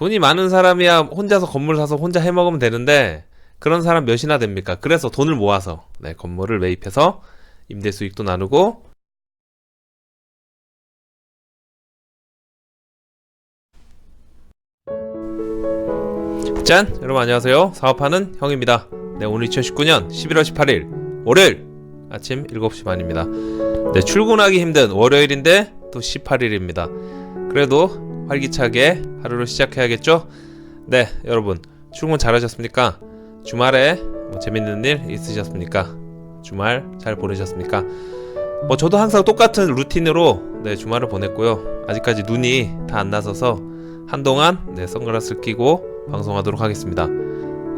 돈이 많은 사람이야 혼자서 건물 사서 혼자 해 먹으면 되는데 그런 사람 몇이나 됩니까? 그래서 돈을 모아서 네, 건물을 매입해서 임대 수익도 나누고 짠! 여러분 안녕하세요. 사업하는 형입니다. 네, 오늘 2019년 11월 18일 월요일 아침 7시 반입니다. 네, 출근하기 힘든 월요일인데 또 18일입니다. 그래도 활기차게 하루를 시작해야겠죠? 네, 여러분 출근 잘하셨습니까? 주말에 뭐 재밌는 일 있으셨습니까? 주말 잘 보내셨습니까? 뭐 저도 항상 똑같은 루틴으로 네, 주말을 보냈고요. 아직까지 눈이 다 안 나서서 한동안 네, 선글라스를 끼고 방송하도록 하겠습니다.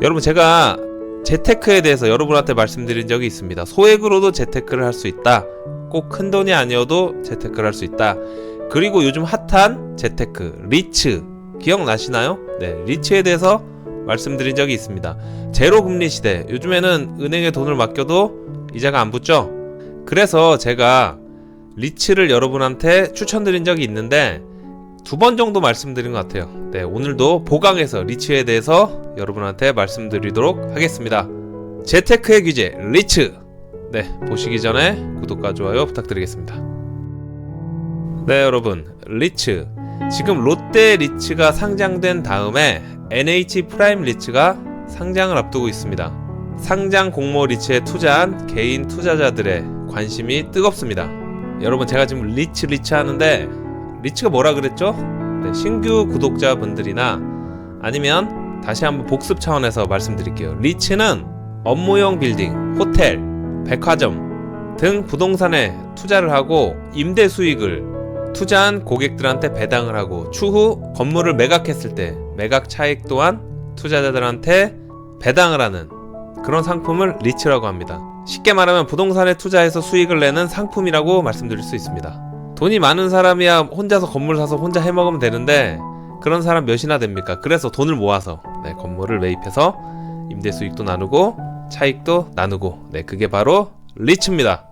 여러분 제가 재테크에 대해서 여러분한테 말씀드린 적이 있습니다. 소액으로도 재테크를 할 수 있다. 꼭 큰 돈이 아니어도 재테크를 할 수 있다. 그리고 요즘 핫한 재테크 리츠 기억나시나요? 네, 리츠에 대해서 말씀드린 적이 있습니다. 제로 금리 시대 요즘에는 은행에 돈을 맡겨도 이자가 안 붙죠? 그래서 제가 리츠를 여러분한테 추천드린 적이 있는데 두 번 정도 말씀드린 것 같아요. 네, 오늘도 보강해서 리츠에 대해서 여러분한테 말씀드리도록 하겠습니다. 재테크의 규제 리츠. 네, 보시기 전에 구독과 좋아요 부탁드리겠습니다. 네, 여러분. 리츠. 지금 롯데 리츠가 상장된 다음에 NH 프라임 리츠가 상장을 앞두고 있습니다. 상장 공모 리츠에 투자한 개인 투자자들의 관심이 뜨겁습니다. 여러분 제가 지금 리츠 리츠 하는데 리츠가 뭐라 그랬죠? 네, 신규 구독자분들이나 아니면 다시 한번 복습 차원에서 말씀드릴게요. 리츠는 업무용 빌딩, 호텔, 백화점 등 부동산에 투자를 하고 임대 수익을 투자한 고객들한테 배당을 하고 추후 건물을 매각했을 때 매각 차익 또한 투자자들한테 배당을 하는 그런 상품을 리츠라고 합니다. 쉽게 말하면 부동산에 투자해서 수익을 내는 상품이라고 말씀드릴 수 있습니다. 돈이 많은 사람이야 혼자서 건물 사서 혼자 해 먹으면 되는데 그런 사람 몇이나 됩니까? 그래서 돈을 모아서 네, 건물을 매입해서 임대 수익도 나누고 차익도 나누고 네 그게 바로 리츠입니다.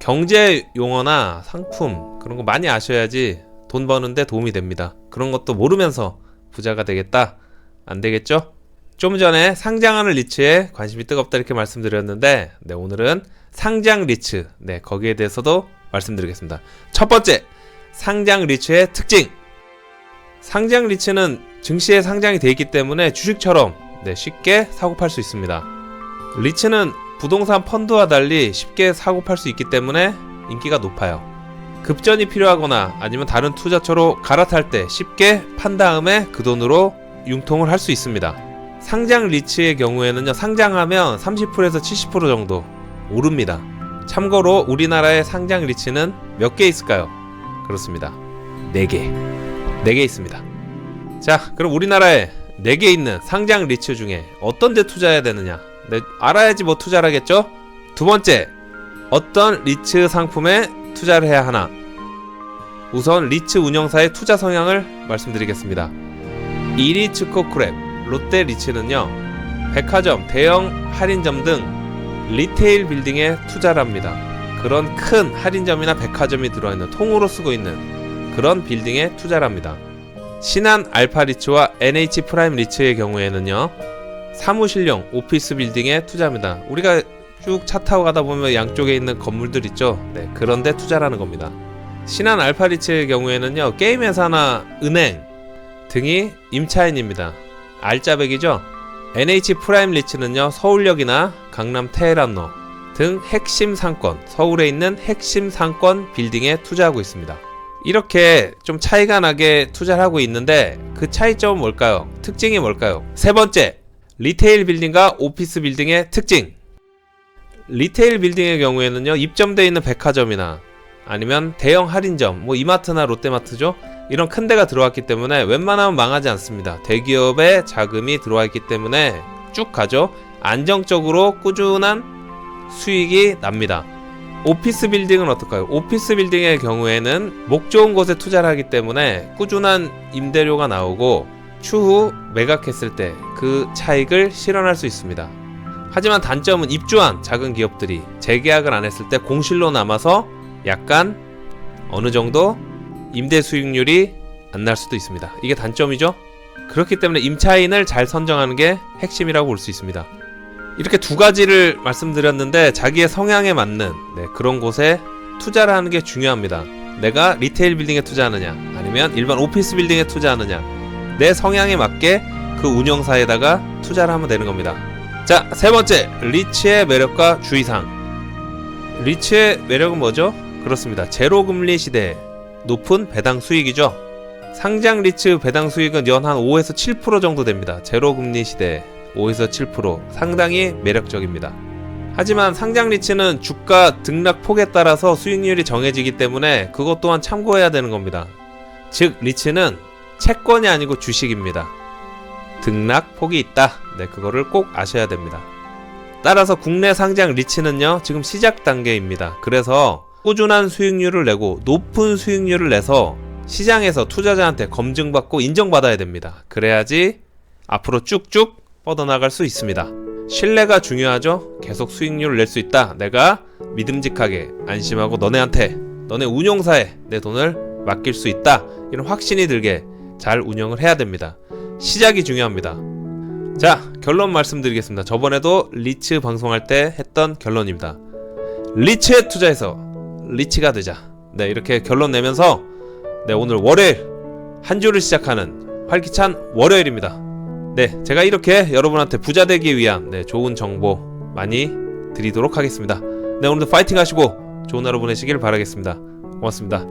경제 용어나 상품 그런 거 많이 아셔야지 돈 버는데 도움이 됩니다. 그런 것도 모르면서 부자가 되겠다 안 되겠죠? 좀 전에 상장하는 리츠에 관심이 뜨겁다 이렇게 말씀드렸는데 네 오늘은 상장 리츠 네 거기에 대해서도 말씀드리겠습니다. 첫 번째 상장 리츠의 특징 상장 리츠는 증시에 상장이 돼 있기 때문에 주식처럼 네, 쉽게 사고 팔 수 있습니다. 리츠는 부동산 펀드와 달리 쉽게 사고 팔 수 있기 때문에 인기가 높아요. 급전이 필요하거나 아니면 다른 투자처로 갈아탈 때 쉽게 판 다음에 그 돈으로 융통을 할 수 있습니다. 상장 리츠의 경우에는요, 상장하면 30%에서 70% 정도 오릅니다. 참고로 우리나라의 상장 리츠는 몇 개 있을까요? 그렇습니다. 4개. 4개 있습니다. 자, 그럼 우리나라에 4개 있는 상장 리츠 중에 어떤 데 투자해야 되느냐? 네, 알아야지 뭐 투자를 하겠죠? 두 번째, 어떤 리츠 상품에 투자를 해야 하나? 우선 리츠 운영사의 투자 성향을 말씀드리겠습니다. 이리츠코크랩 롯데 리츠는요, 백화점, 대형 할인점 등 리테일 빌딩에 투자를 합니다. 그런 큰 할인점이나 백화점이 들어있는 통으로 쓰고 있는 그런 빌딩에 투자를 합니다. 신한 알파 리츠와 NH 프라임 리츠의 경우에는요, 사무실용 오피스 빌딩에 투자합니다. 우리가 쭉 차 타고 가다 보면 양쪽에 있는 건물들 있죠? 네, 그런데 투자라는 겁니다. 신한 알파 리츠의 경우에는요, 게임 회사나 은행 등이 임차인입니다. 알짜배기죠? NH 프라임 리츠는요 서울역이나 강남 테헤란로 등 핵심 상권 서울에 있는 핵심 상권 빌딩에 투자하고 있습니다. 이렇게 좀 차이가 나게 투자를 하고 있는데 그 차이점은 뭘까요? 특징이 뭘까요? 세 번째 리테일 빌딩과 오피스 빌딩의 특징 리테일 빌딩의 경우에는요 입점되어 있는 백화점이나 아니면 대형 할인점 뭐 이마트나 롯데마트죠 이런 큰 데가 들어왔기 때문에 웬만하면 망하지 않습니다. 대기업의 자금이 들어와 있기 때문에 쭉 가죠. 안정적으로 꾸준한 수익이 납니다. 오피스 빌딩은 어떨까요? 오피스 빌딩의 경우에는 목 좋은 곳에 투자를 하기 때문에 꾸준한 임대료가 나오고 추후 매각했을 때 그 차익을 실현할 수 있습니다. 하지만 단점은 입주한 작은 기업들이 재계약을 안 했을 때 공실로 남아서 약간 어느 정도 임대 수익률이 안 날 수도 있습니다. 이게 단점이죠. 그렇기 때문에 임차인을 잘 선정하는 게 핵심이라고 볼 수 있습니다. 이렇게 두 가지를 말씀드렸는데 자기의 성향에 맞는 네, 그런 곳에 투자를 하는 게 중요합니다. 내가 리테일 빌딩에 투자하느냐 아니면 일반 오피스 빌딩에 투자하느냐 내 성향에 맞게 그 운영사에다가 투자를 하면 되는 겁니다. 자, 세 번째, 리츠의 매력과 주의사항. 리츠의 매력은 뭐죠? 그렇습니다. 제로 금리 시대에 높은 배당 수익이죠. 상장 리츠 배당 수익은 연 한 5에서 7% 정도 됩니다. 제로 금리 시대에 5에서 7% 상당히 매력적입니다. 하지만 상장 리츠는 주가 등락 폭에 따라서 수익률이 정해지기 때문에 그것 또한 참고해야 되는 겁니다. 즉 리츠는 채권이 아니고 주식입니다. 등락 폭이 있다. 네, 그거를 꼭 아셔야 됩니다. 따라서 국내 상장 리츠는요, 지금 시작 단계입니다. 그래서 꾸준한 수익률을 내고 높은 수익률을 내서 시장에서 투자자한테 검증받고 인정받아야 됩니다. 그래야지 앞으로 쭉쭉 뻗어나갈 수 있습니다. 신뢰가 중요하죠? 계속 수익률을 낼 수 있다. 내가 믿음직하게 안심하고 너네한테, 너네 운용사에 내 돈을 맡길 수 있다. 이런 확신이 들게 잘 운영을 해야 됩니다. 시작이 중요합니다. 자, 결론 말씀드리겠습니다. 저번에도 리츠 방송할 때 했던 결론입니다. 리츠에 투자해서 리치가 되자. 네, 이렇게 결론 내면서 네, 오늘 월요일 한 주를 시작하는 활기찬 월요일입니다. 네, 제가 이렇게 여러분한테 부자 되기 위한 네, 좋은 정보 많이 드리도록 하겠습니다. 네, 오늘도 파이팅 하시고 좋은 하루 보내시길 바라겠습니다. 고맙습니다.